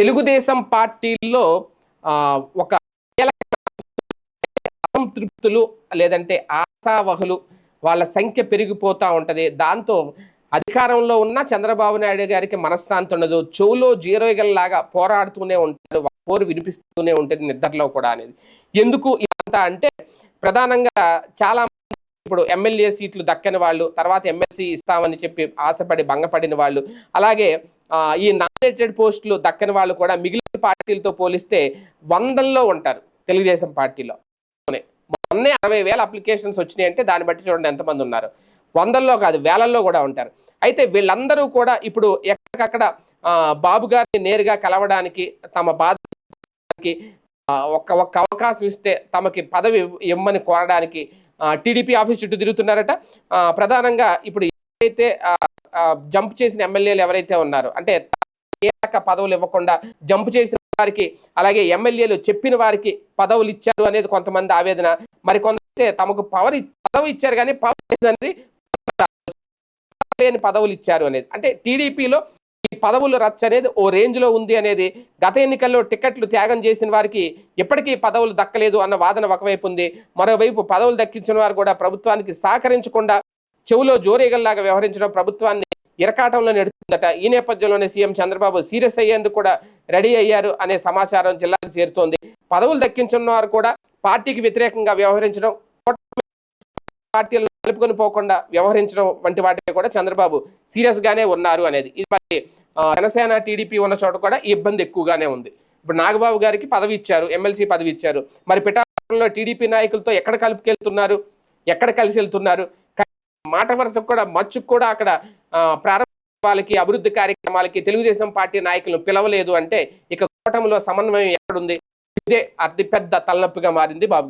తెలుగుదేశం పార్టీల్లో ఒక అసంతృప్తులు లేదంటే ఆశావహులు వాళ్ళ సంఖ్య పెరిగిపోతూ ఉంటుంది. దాంతో అధికారంలో ఉన్న చంద్రబాబు నాయుడు గారికి మనశ్శాంతి ఉండదు. చెవులో జీరోగల్లాగా పోరాడుతూనే ఉంటారు. పోరు వినిపిస్తూనే ఉంటుంది నిద్రలో కూడా అనేది. ఎందుకు ఇదంతా అంటే ప్రధానంగా చాలా మంది ఇప్పుడు ఎమ్మెల్యే సీట్లు దక్కని వాళ్ళు తర్వాత ఎమ్మెల్సీ ఇస్తామని చెప్పి ఆశపడి భంగపడిన వాళ్ళు అలాగే ఈ నామినేటెడ్ పోస్టులు దక్కని వాళ్ళు కూడా మిగిలిన పార్టీలతో పోలిస్తే వందల్లో ఉంటారు తెలుగుదేశం పార్టీలో. మొన్నే అరవై వేల అప్లికేషన్స్ వచ్చినాయి అంటే దాన్ని బట్టి చూడండి ఎంతమంది ఉన్నారు. వందల్లో కాదు వేలల్లో కూడా ఉంటారు. అయితే వీళ్ళందరూ కూడా ఇప్పుడు ఎక్కడికక్కడ బాబు గారిని నేరుగా కలవడానికి తమ బాధకి ఒక్క ఒక్క అవకాశం ఇస్తే తమకి పదవి ఇమ్మని కోరడానికి టీడీపీ ఆఫీస్ చుట్టూ తిరుగుతున్నారట. ప్రధానంగా ఇప్పుడు ఎవరైతే జంప్ చేసిన ఎమ్మెల్యేలు ఎవరైతే ఉన్నారో అంటే ఏ రక పదవులు ఇవ్వకుండా జంప్ చేసిన వారికి అలాగే ఎమ్మెల్యేలు చెప్పిన వారికి పదవులు ఇచ్చారు అనేది కొంతమంది ఆవేదన. మరి కొంత తమకు పవర్ పదవి ఇచ్చారు కానీ పవర్ అనేది లేని పదవులు ఇచ్చారు అనేది. అంటే టీడీపీలో ఈ పదవులు రచ్చ అనేది ఓ రేంజ్లో ఉంది అనేది గత ఎన్నికల్లో టికెట్లు త్యాగం చేసిన వారికి ఎప్పటికీ పదవులు దక్కలేదు అన్న వాదన ఒకవైపు ఉంది. మరోవైపు పదవులు దక్కించిన వారు కూడా ప్రభుత్వానికి సహకరించకుండా చెవులో జోరేగల్లాగా వ్యవహరించడం ప్రభుత్వాన్ని ఇరకాటంలో నెడుతుందట. ఈ నేపథ్యంలోనే సీఎం చంద్రబాబు సీరియస్ అయ్యేందుకు కూడా రెడీ అయ్యారు అనే సమాచారం జిల్లాకు చేరుతోంది. పదవులు దక్కించున్న వారు కూడా పార్టీకి వ్యతిరేకంగా వ్యవహరించడం పార్టీలను కలుపుకొని పోకుండా వ్యవహరించడం వంటి వాటిపై కూడా చంద్రబాబు సీరియస్ గానే ఉన్నారు అనేది. ఇది మరి జనసేన టీడీపీ ఉన్న చోట కూడా ఈ ఇబ్బంది ఎక్కువగానే ఉంది. ఇప్పుడు నాగబాబు గారికి పదవి ఇచ్చారు ఎమ్మెల్సీ పదవి ఇచ్చారు. మరి పిఠాపురంలో టీడీపీ నాయకులతో ఎక్కడ కలుపుకెళ్తున్నారు? ఎక్కడ కలిసి వెళ్తున్నారు? మాట వరుసకు కూడా మచ్చుకు కూడా అక్కడ ఆ, ప్రారంభ వాళ్ళకి అభివృద్ధి కార్యక్రమాలకి తెలుగుదేశం పార్టీ నాయకులను పిలవలేదు అంటే ఇక కూటమిలో సమన్వయం ఎక్కడుంది? ఇదే అతి పెద్ద తలనొప్పిగా మారింది బాబు